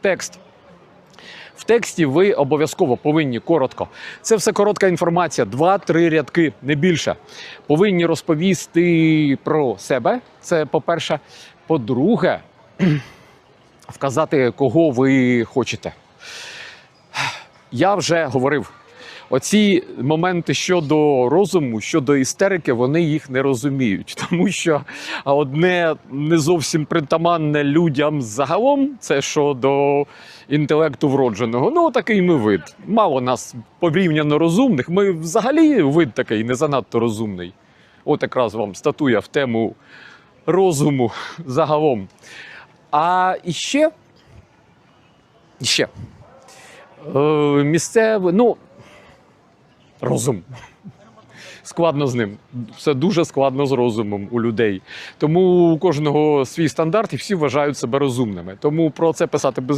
текст. В тексті ви обов'язково повинні коротко. Це все коротка інформація, 2-3 рядки, не більше. Повинні розповісти про себе. Це по-перше. По-друге, вказати, кого ви хочете. Я вже говорив. Оці моменти щодо розуму, щодо істерики, вони їх не розуміють, тому що одне не зовсім притаманне людям загалом, це щодо інтелекту вродженого. Ну такий ми вид. Мало нас порівняно розумних. Ми взагалі вид такий не занадто розумний. От якраз вам статуя в тему розуму загалом. А іще, іще е, місцевий, ну, розум. Складно з ним. Все дуже складно з розумом у людей. Тому у кожного свій стандарт і всі вважають себе розумними. Тому про це писати без